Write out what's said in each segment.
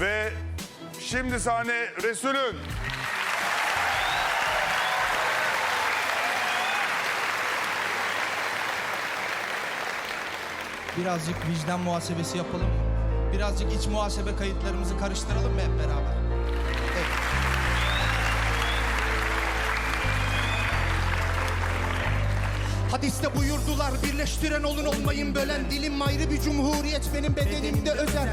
Ve şimdi sahne Resul'ün. Birazcık vicdan muhasebesi yapalım? Birazcık iç muhasebe kayıtlarımızı karıştıralım mı hep beraber? Hadiste buyurdular birleştiren olun olmayın bölen Dilim ayrı bir cumhuriyet benim bedenimde özel.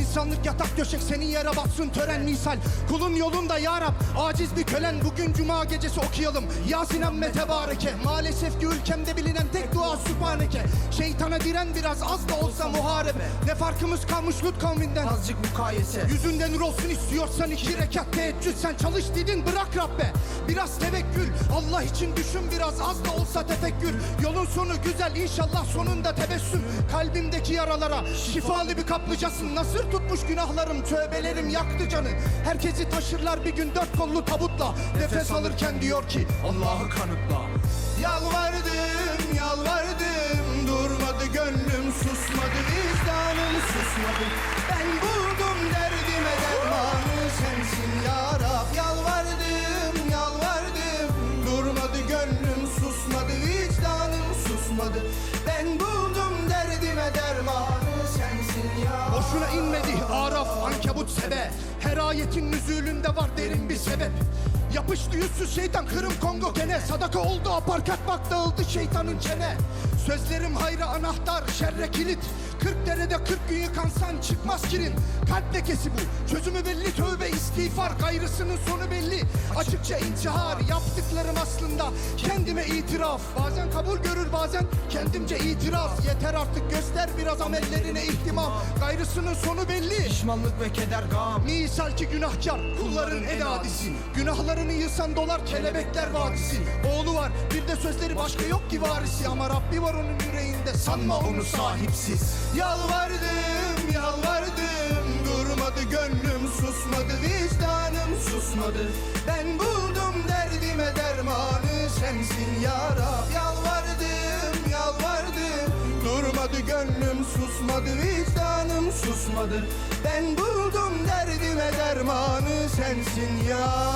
İnsanlık yatak döşek senin yere batsın tören misal. Kulun yolunda ya Rab aciz bir kölen. Bugün cuma gecesi okuyalım. Yasin amme tebareke Maalesef ki ülkemde bilinen tek diren biraz az da olsa muharebe. Ne farkımız kalmış Lut kavminden? Azıcık mukayese. Yüzünden nur olsun istiyorsan iki rekat teheccüd. Sen çalış dedin bırak Rabbe. Biraz tevekkül. Allah için düşün biraz az da olsa tefekkür. Yolun sonu güzel inşallah sonunda tebessüm. Kalbimdeki yaralara şifalı bir kaplıcasın. Nasır tutmuş günahlarım tövbelerim yaktı canı. Herkesi taşırlar bir gün dört kollu tabutla. Nefes alırken diyor ki Allah'ı kanıtla. Yalvardım yalvardım gönlüm susmadı vicdanım susmadı. Ben buldum derdime dermanı sensin ya Rab. Yalvardım yalvardım. Durmadı gönlüm susmadı vicdanım susmadı. Ben buldum derdime dermanı sensin ya Boşuna inmedi Araf ankebut sebe Her ayetin nüzulünde var derin bir sebep Yapıştı yüzsüz şeytan Kırım Kongo gene. Sadaka oldu aparkat bak dağıldı şeytanın çene. Sözlerim hayra anahtar şerre kilit Kırk derede kırk gün yıkansan çıkmaz kirin. Kalp lekesi bu. Çözümü belli tövbe istiğfar Gayrısının sonu belli. Açıkça intihar Yaptıklarım aslında. Kendime itiraf. Bazen kabul görür bazen kendimce itiraz Yeter artık göster biraz amellerine ihtimam. Gayrısının sonu belli. Pişmanlık ve keder gam Misal ki günahkar kulların en adisi. Günahlarını yılsan dolar kelebekler vadisi. Oğlu var bir de sözleri başka yok ki varisi. Ama Rabbi var onun yüreğinde sanma onu sahipsiz Yalvardım yalvardım. Durmadı gönlüm susmadı vicdanım susmadı. Ben buldum derdime dermanı sensin ya Rab. Yalvardım yalvardım. Durmadı gönlüm susmadı vicdanım susmadı. Ben buldum derdime dermanı sensin ya